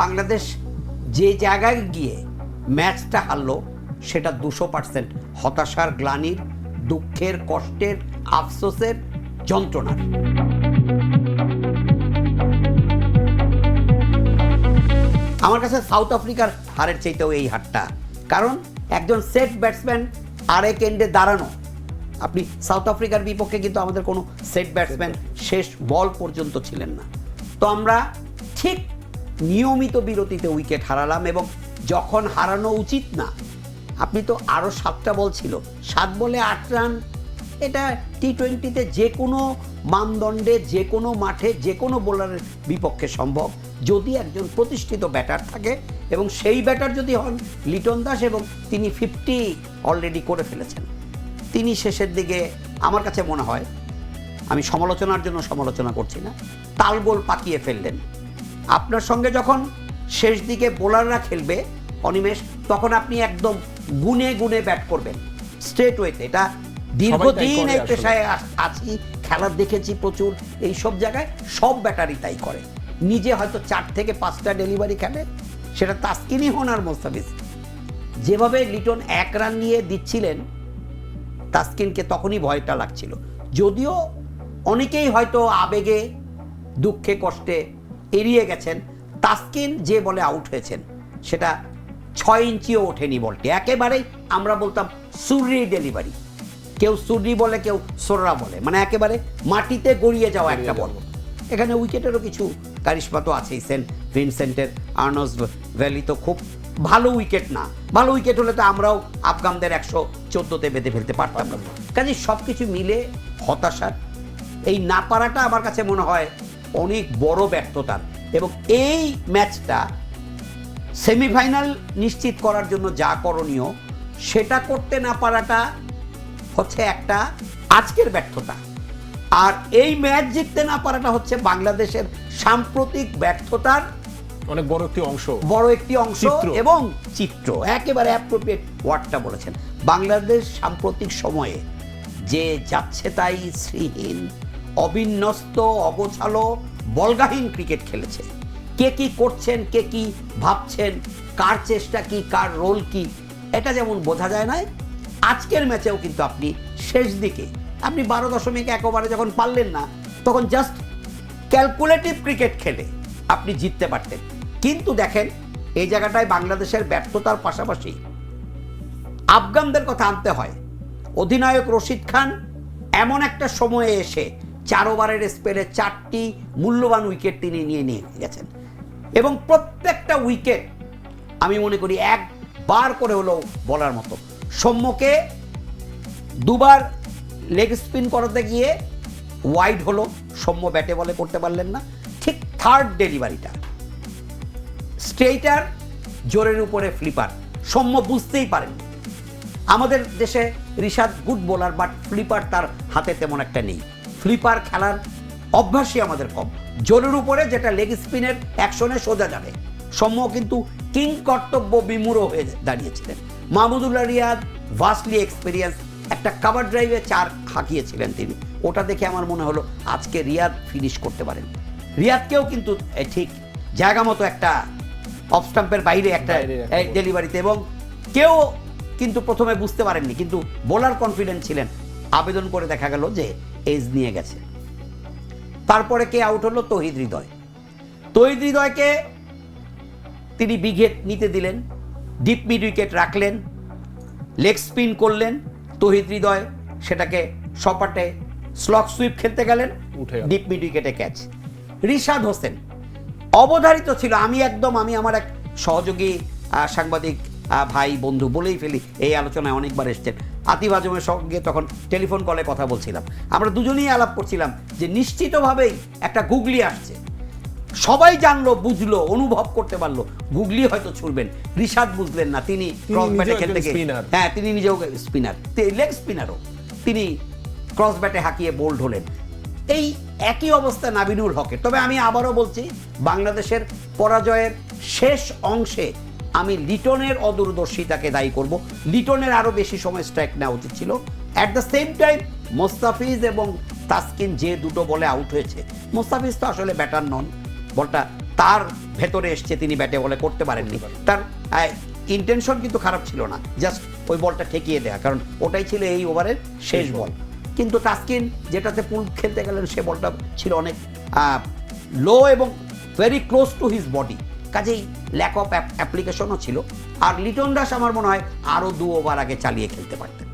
বাংলাদেশ যে জায়গায় গিয়ে ম্যাচটা হারলো, সেটা দুশো পার্সেন্ট হতাশার গ্লানির, দুঃখের কষ্টের, আফসোসের যন্ত্রণার আমার কাছে সাউথ আফ্রিকার হারের চাইতেও এই হারটা। কারণ একজন সেট ব্যাটসম্যান আরেক এন্ডে দাঁড়ানো। আপনি সাউথ আফ্রিকার বিপক্ষে কিন্তু আমাদের কোনো সেট ব্যাটসম্যান শেষ বল পর্যন্ত ছিলেন না। তো আমরা ঠিক নিয়মিত বিরতিতে উইকেট হারালাম এবং যখন হারানো উচিত না, আপনি তো আরও সাতটা বল ছিল, সাত বলে আট রান, এটা টি টোয়েন্টিতে যে কোনো মানদণ্ডে, যে কোনো মাঠে, যে কোনো বোলারের বিপক্ষে সম্ভব। যদি একজন প্রতিষ্ঠিত ব্যাটার থাকে এবং সেই ব্যাটার যদি হন লিটন দাস এবং তিনি ফিফটি অলরেডি করে ফেলেছেন। তিনি শেষের দিকে আমার কাছে মনে হয়, আমি সমালোচনার জন্য সমালোচনা করছি না, তালগোল পাকিয়ে ফেললেন। আপনার সঙ্গে যখন শেষ দিকে বোলাররা খেলবে অনিমেষ তখন আপনি একদম গুনে গুনে ব্যাট করবেন। স্ট্রেট ওয়েতে এটা দীর্ঘদিন এই পেশায় আছি খেলা দেখেছি প্রচুর এই সব জায়গায় সব ব্যাটারি তাই করে। নিজে হয়তো চার থেকে পাঁচটা ডেলিভারি খেলে সেটা তাস্কিনই হন আর মোস্তাফিজ। যেভাবে লিটন এক রান নিয়ে দিচ্ছিলেন তাস্কিনকে তখনই ভয়টা লাগছিল। যদিও অনেকেই হয়তো আবেগে দুঃখে কষ্টে এড়িয়ে গেছেন তাস্কিন যে বলে আউট হয়েছেন সেটা ছয় ইঞ্চিও ওঠেনি বলটি। একেবারেই আমরা বলতাম সুরি ডেলিভারি কেউ সুরি বলে কেউ সোররা বলে। মানে একেবারে মাটিতে গড়িয়ে যাওয়া একটা বল। এখানে উইকেটেরও কিছু কারিশমা তো আছেই। সেন্ট ভিনসেন্টের আর্নস ভ্যালি তো খুব ভালো উইকেট না। ভালো উইকেট হলে তো আমরাও আফগানদের একশো চোদ্দোতে বেঁধে ফেলতে পারতাম না। কাজে সব কিছু মিলে হতাশার। এই না পারাটা আমার কাছে মনে হয় অনেক বড় ব্যর্থতার। এবং এই ম্যাচটা সেমিফাইনাল নিশ্চিত করার জন্য যা করণীয় সেটা করতে না পারাটা হচ্ছে একটা আজকের ব্যর্থতা। আর এই ম্যাচ জিততে না পারাটা হচ্ছে বাংলাদেশের সাম্প্রতিক ব্যর্থতার অনেক বড় একটি অংশ। বড় একটি অংশ এবং চিত্র। একেবারে অ্যাপ্রোপ্রিয়েট ওয়ার্ডটা বলেছেন। বাংলাদেশ সাম্প্রতিক সময়ে যে যাচ্ছে তাই শ্রীহীন। অবিন্যস্ত, অগোছালো, বলগাহীন ক্রিকেট খেলেছে। কে কি করছেন, কে কি ভাবছেন, কার চেষ্টা কি, কার রোল কি, এটা যেমন বোঝা যায় না আজকের ম্যাচেও কিন্তু আপনি শেষ দিকে, আপনি বারো দশমিক এক ওভারে যখন পারলেন না, তখন জাস্ট ক্যালকুলেটিভ ক্রিকেট খেলে আপনি জিততে পারতেন। কিন্তু দেখেন, এই জায়গাটায় বাংলাদেশের ব্যর্থতার পাশাপাশি আফগানদের কথা আনতে হয়। অধিনায়ক রশিদ খান এমন একটা সময়ে এসে চার ওভারের স্পেলে চারটি মূল্যবান উইকেট তিনি নিয়ে নিয়ে গেছেন। এবং প্রত্যেকটা উইকেট আমি মনে করি একবার করে হলেও বলার মতো। সৌম্যকে দুবার লেগ স্পিন করাতে গিয়ে ওয়াইড হলো সৌম্য ব্যাটে বলে করতে পারলেন না। ঠিক থার্ড ডেলিভারিটা। স্ট্রেইটার, জোরের উপরে ফ্লিপার। সৌম্য বুঝতেই পারেন আমাদের দেশে Rishad good bowler but flipper তার হাতে তেমন একটা নেই। ফ্লিপার খেলার অভ্যাসই আমাদের কম। জোরের উপরে যেটা লেগ স্পিনের অ্যাকশনে সোজা যাবে। সৌম্য কিন্তু কিং কর্তব্য বিমূঢ় হয়ে দাঁড়িয়েছিলেন। মাহমুদুল্লাহ রিয়াদ ভাস্টলি এক্সপিরিয়েন্স একটা কাভার ড্রাইভে চার হাঁকিয়েছিলেন তিনি। ওটা দেখে আমার মনে হলো আজকে রিয়াদ ফিনিশ করতে পারেন। রিয়াদকেও কিন্তু ঠিক জায়গা মতো একটা অফ স্টাম্পের বাইরে একটা। ডেলিভারিতে এবং কেউ কিন্তু প্রথমে বুঝতে পারেননি কিন্তু বোলার কনফিডেন্ট ছিলেন। আবেদন করে দেখা গেল যে এজ নিয়ে গেছে। তারপরে কে আউট হলো? তহিদ হৃদয়। তহিদ হৃদয়কে তিনি বিঘেট নিতে দিলেন ডিপ মিড উইকেট রাখলেন লেগ স্পিন করলেন। তহিদ হৃদয় সেটাকে সপাটে স্লক সুইপ খেলতে গেলেন উঠে ডিপ মিড উইকেটে ক্যাচ রিশাদ হোসেন অবধারিত ছিল। আমি একদম আমি আমার এক সহযোগী সাংবাদিক ভাই বন্ধু বলেই ফেলি এই আলোচনায় অনেকবার এসছেন। আতিফ আজমের সঙ্গে তখন টেলিফোন কলে কথা বলছিলাম। আমরা দুজনেই আলাপ করছিলাম যে নিশ্চিতভাবেই একটা গুগলি আসছে। সবাই জানলো বুঝলো অনুভব করতে পারল। গুগলি হয়তো ছুড়বেন রিশাদ বুঝলেন না তিনি ক্রস ব্যাটে নিজেও খেলতে গিয়ে হ্যাঁ তিনি নিজেও স্পিনার লেগ স্পিনারও তিনি ক্রস ব্যাটে হাঁকিয়ে বোল্ড হলেন। এই একই অবস্থা নাবিনুল হকের। তবে আমি আবারও বলছি বাংলাদেশের পরাজয়ের শেষ অংশে আমি লিটনের অদূরদর্শিতাকে দায়ী করব। লিটনের আরও বেশি সময় স্ট্রাইক নেওয়া উচিত ছিল। At the same time Mustafiz এবং তাসকিন যে দুটো বলে আউট হয়েছে মোস্তাফিজ তো আসলে ব্যাটার নন। বলটা তার ভেতরে এসছে তিনি ব্যাটে বলে করতে পারেননি। তার ইন্টেনশন কিন্তু খারাপ ছিল না। জাস্ট ওই বলটা ঠেকিয়ে দেয়া কারণ ওটাই ছিল এই ওভারের শেষ বল। কিন্তু তাস্কিন যেটাতে পুল খেলতে গেলেন সে বলটা ছিল অনেক লো এবং very close to his body কাজেই ল্যাক অফ অ্যাপ্লিকেশনও ছিল। আর লিটন দাস আমার মনে হয় আরও দু ওভার আগে চালিয়ে খেলতে পারতেন।